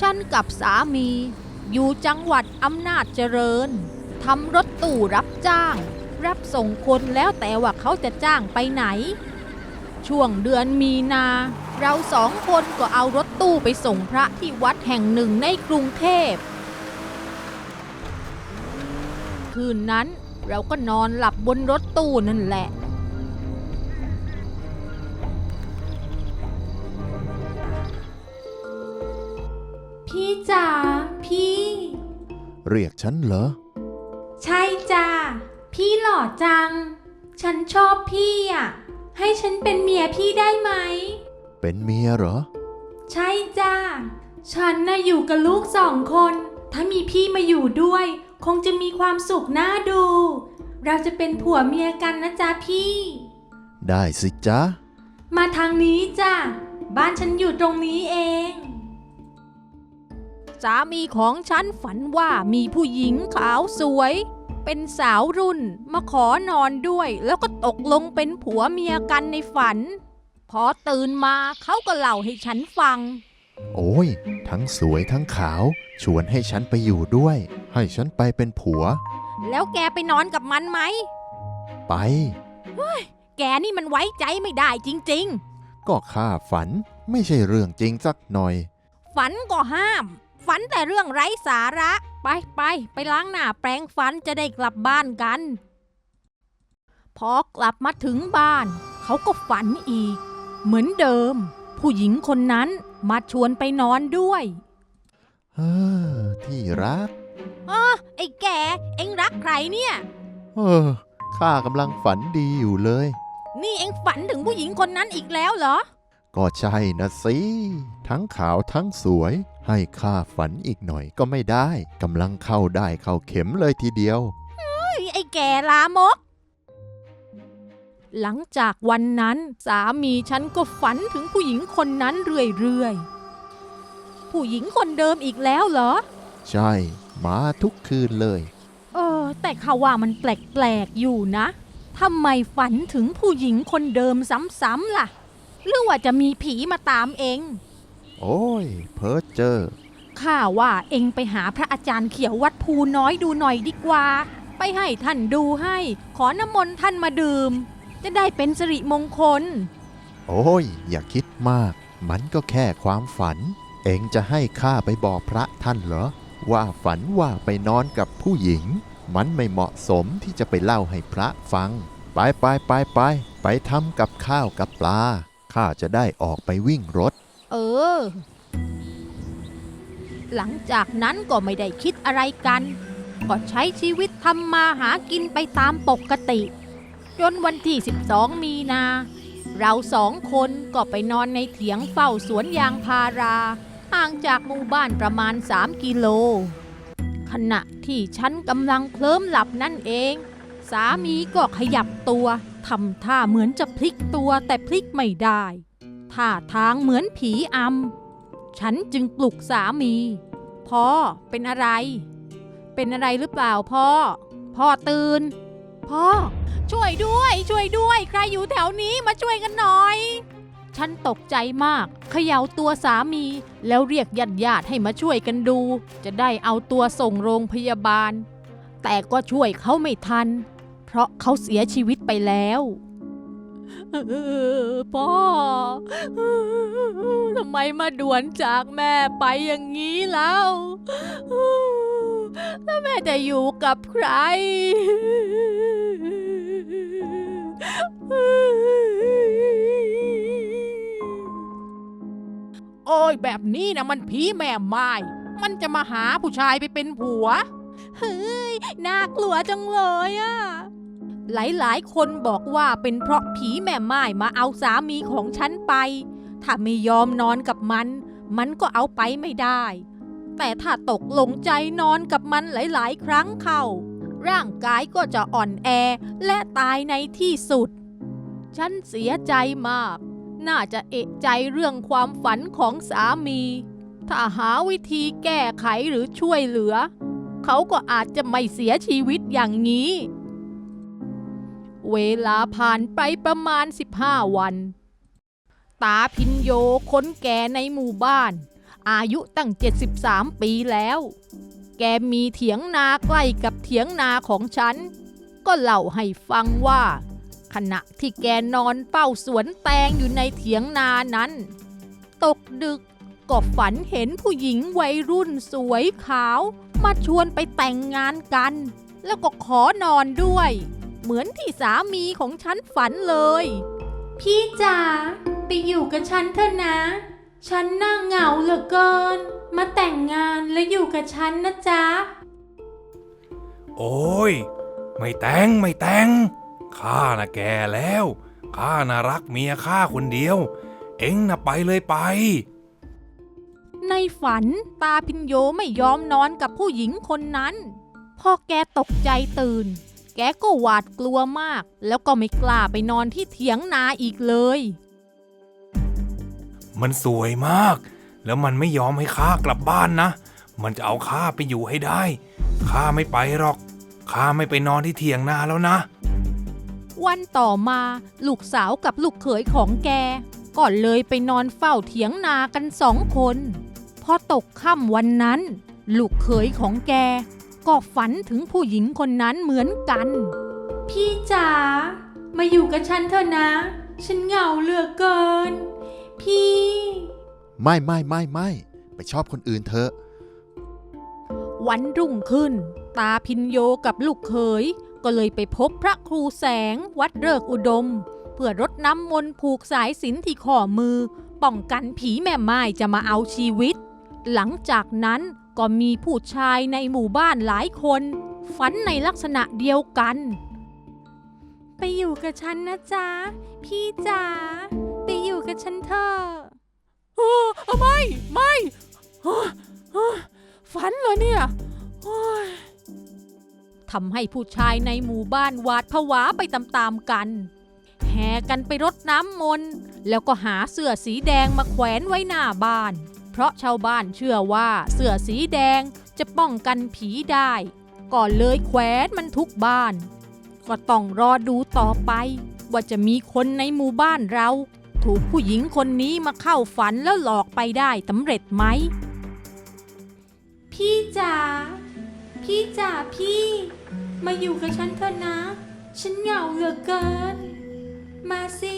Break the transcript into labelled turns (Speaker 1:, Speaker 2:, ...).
Speaker 1: ฉันกับสามี อยู่จังหวัดอำนาจเจริญทำรถตู้รับจ้าง รับส่งคนแล้วแต่ว่าเขาจะจ้างไปไหน ช่วงเดือนมีนา เราสองคนก็เอารถตู้ไปส่งพระที่วัดแห่งหนึ่งในกรุงเทพ คืนนั้นเราก็นอนหลับบนรถตู้นั่นแหละ พี่จ๋าพี่
Speaker 2: เรียกฉันเหรอ
Speaker 1: ใช่จ้าพี่หล่อจัง ฉันชอบพี่อะ ให้ฉันเป็นเมียพี่ได้ไหม
Speaker 2: เป็นเมียเหรอ
Speaker 1: ใช่จ้าฉันน่ะอยู่กับลูกสองคน ถ้ามีพี่มาอยู่ด้วย คงจะมีความสุขน่าดู เราจะเป็นผัวเมียกันนะจ๊ะพี่
Speaker 2: ได้สิจ๊ะ
Speaker 1: มาทางนี้จ้ะ บ้านฉันอยู่ตรงนี้เอง สามีของฉันฝันว่ามีผู้หญิงขาวสวย เป็นสาวรุ่นมาขอนอนด้วย แล้วก็ตกลงเป็นผัวเมียกันในฝัน พอตื่นมาเขาก็เล่าให้ฉันฟัง
Speaker 2: โอ้ย ทั้งสวยทั้งขาว ชวนให้ฉันไปอยู่ด้วย ให้ฉันไปเป็นผัว
Speaker 1: แล้วแกไปนอนกับมันไหม
Speaker 2: ไป
Speaker 1: แกนี่มันไว้ใจไม่ได้จริง
Speaker 2: ก็ข้าฝันไม่ใช่เรื่องจริงสักหน่อย
Speaker 1: ๆฝันก็ห้าม ฝันแต่เรื่องไร้สาระ ไปไปไปล้างหน้าแปรงฟันจะได้กลับบ้านกัน พอกลับมาถึงบ้าน เขาก็ฝันอีก เหมือนเดิม ผู้หญิงคนนั้นมาชวนไปนอนด้วย
Speaker 2: เออที่รัก
Speaker 1: อ้อไอ้แก เอ็งรักใครเนี่ย
Speaker 2: เออข้ากำลังฝันดีอยู่เลย
Speaker 1: นี่เอ็งฝันถึงผู้หญิงคนนั้นอีกแล้วเหรอ
Speaker 2: ก็ใช่นะสิ ทั้งขาวทั้งสวย ให้ข้าฝันอีกหน่อยก็ไม่ได้กำลังเข้าได้เข้าเข็มเลยทีเดียว
Speaker 1: เฮ้ยไอ้แก่ลามก หลังจากวันนั้นสามีฉันก็ฝันถึงผู้หญิงคนนั้นเรื่อยๆ ผู้หญิงคนเดิมอีกแล้วเหรอ
Speaker 2: ใช่ มาทุกคืนเลย
Speaker 1: เออ แต่เขาว่ามันแปลกๆอยู่นะทำไมฝันถึงผู้หญิงคนเดิมซ้ำๆล่ะ หรือว่าจะมีผีมาตามเอง
Speaker 2: โอ้ย เพ้อเจอ
Speaker 1: ข้าว่าเองไปหาพระอาจารย์เขียววัดภูน้อยดูหน่อยดีกว่า ไปให้ท่านดูให้ ขอน้ำมนต์ท่านมาดื่ม จะได้เป็นสิริมงคล
Speaker 2: โอ้ย อย่าคิดมาก มันก็แค่ความฝัน เองจะให้ข้าไปบอกพระท่านเหรอ ว่าฝันว่าไปนอนกับผู้หญิง มันไม่เหมาะสมที่จะไปเล่าให้พระฟัง ไปไปไปไปไปทำกับข้าวกับปลา ข้าจะได้ออกไปวิ่งรถ
Speaker 1: เออ หลังจากนั้นก็ไม่ได้คิดอะไรกัน ก็ใช้ชีวิตทำมาหากินไปตามปกติ จนวันที่ 12 มีนา เราสองคนก็ไปนอนในเถียงเฝ้าสวนยางพารา ห่างจากหมู่บ้านประมาณ 3 กิโล ขณะที่ฉันกำลังเคลิ้มหลับนั่นเอง สามีก็ขยับตัว ทำท่าเหมือนจะพลิกตัวแต่พลิกไม่ได้ท่าทางเหมือนผีอำฉันจึงปลุกสามีพ่อเป็นอะไร เป็นอะไรหรือเปล่าพ่อ พ่อตื่น พ่อ ช่วยด้วย ช่วยด้วย ใครอยู่แถวนี้มาช่วยกันหน่อย ฉันตกใจมากเขย่าตัวสามี แล้วเรียกญาติญาติให้มาช่วยกันดู จะได้เอาตัวส่งโรงพยาบาล แต่ก็ช่วยเขาไม่ทัน เพราะเขาเสียชีวิตไปแล้วออพ่อทำไมมาด่วนจากแม่ไปอย่างนี้แล้วแล้วแม่จะอยู่กับใคร โอ้ยแบบนี้นะมันผีแม่ไม้มันจะมาหาผู้ชายไปเป็นผัว เฮ้ย น่ากลัวจังเลยอะ หลายๆ คนบอกว่าเป็นเพราะผีแม่ไม้มาเอาสามีของฉันไป ถ้าไม่ยอมนอนกับมัน มันก็เอาไปไม่ได้ แต่ถ้าตกลงใจนอนกับมันหลายๆ ครั้งเข้า ร่างกายก็จะอ่อนแอและตายในที่สุด ฉันเสียใจมาก น่าจะเอะใจเรื่องความฝันของสามี ถ้าหาวิธีแก้ไขหรือช่วยเหลือ เขาก็อาจจะไม่เสียชีวิตอย่างนี้ เวลาผ่านไปประมาณ 15 วัน ตาพินโยคนแก่ในหมู่บ้าน อายุตั้ง 73 ปีแล้ว แกมีเถียงนาใกล้กับเถียงนาของฉัน ก็เล่าให้ฟังว่า ขณะที่แกนอนเฝ้าสวนแตงอยู่ในเถียงนานั้น ตกดึกก็ฝันเห็นผู้หญิงวัยรุ่นสวยขาว มาชวนไปแต่งงานกัน แล้วก็ขอนอนด้วย เหมือนที่สามีของฉันฝันเลย พี่จ๋าไปอยู่กับฉันเถอะนะ ฉันน่าเหงาเหลือเกิน มาแต่งงานและอยู่กับฉันนะจ๊ะ
Speaker 3: โอ้ย ไม่แต่งไม่แต่ง ข้าน่ะแก่แล้ว ข้าน่ะรักเมียข้าคนเดียว เอ็งน่ะไปเลยไป
Speaker 1: ในฝันตาพินโยไม่ยอมนอนกับผู้หญิงคนนั้น พอแกตกใจตื่น แกก็หวาดกลัวมาก แล้วก็ไม่กล้าไปนอนที่เถียงนาอีกเลย
Speaker 3: มันสวยมาก แล้วมันไม่ยอมให้ข้ากลับบ้านนะ มันจะเอาข้าไปอยู่ให้ได้ ข้าไม่ไปหรอก ข้าไม่ไปนอนที่เถียงนาแล้วนะ
Speaker 1: วันต่อมาลูกสาวกับลูกเขยของแกก็เลยไปนอนเฝ้าเถียงนากันสองคน พอตกค่ำวันนั้น ลูกเขยของแก ก็ฝันถึงผู้หญิงคนนั้นเหมือนกัน พี่จ๋ามาอยู่กับฉันเถอะนะ ฉันเหงาเหลือเกิน พี่
Speaker 2: ไม่ไม่ไม่ไม่ไปชอบคนอื่นเถอะ
Speaker 1: วันรุ่งขึ้น ตาพินโยกับลูกเขย ก็เลยไปพบพระครูแสงวัดเริกอุดม เพื่อรดน้ำมนต์ผูกสายสิญจนที่ข้อมือ ป้องกันผีแม่ไม้จะมาเอาชีวิต หลังจากนั้นก็มีผู้ชายในหมู่บ้านหลายคน ฝันในลักษณะเดียวกัน ไปอยู่กับฉันนะจ๊ะ พี่จ๋าไปอยู่กับฉันเถอะเออไม่ไม่เฮ้อเฮ้อฝันเหรอเนี่ยโอ้ยทำให้ผู้ชายในหมู่บ้านหวาดผวาไปตามๆกัน แห่กันไปรดน้ำมนต์แล้วก็หาเสื้อสีแดงมาแขวนไว้หน้าบ้านเพ ราะชาวบ้านเชื่อว่าเสื้อสีแดงจะป้องกันผีได้ก็เลยแขวนมันทุกบ้าน ก็ต้องรอดูต่อไป ว่าจะมีคนในหมู่บ้านเรา ถูกผู้หญิงคนนี้มาเข้าฝันแล้วหลอกไปได้สำเร็จไหม พี่จ๋าพี่จ๋าพี่ มาอยู่กับฉันเถอะนะ ฉันเหงาเหลือเกิน มาสิ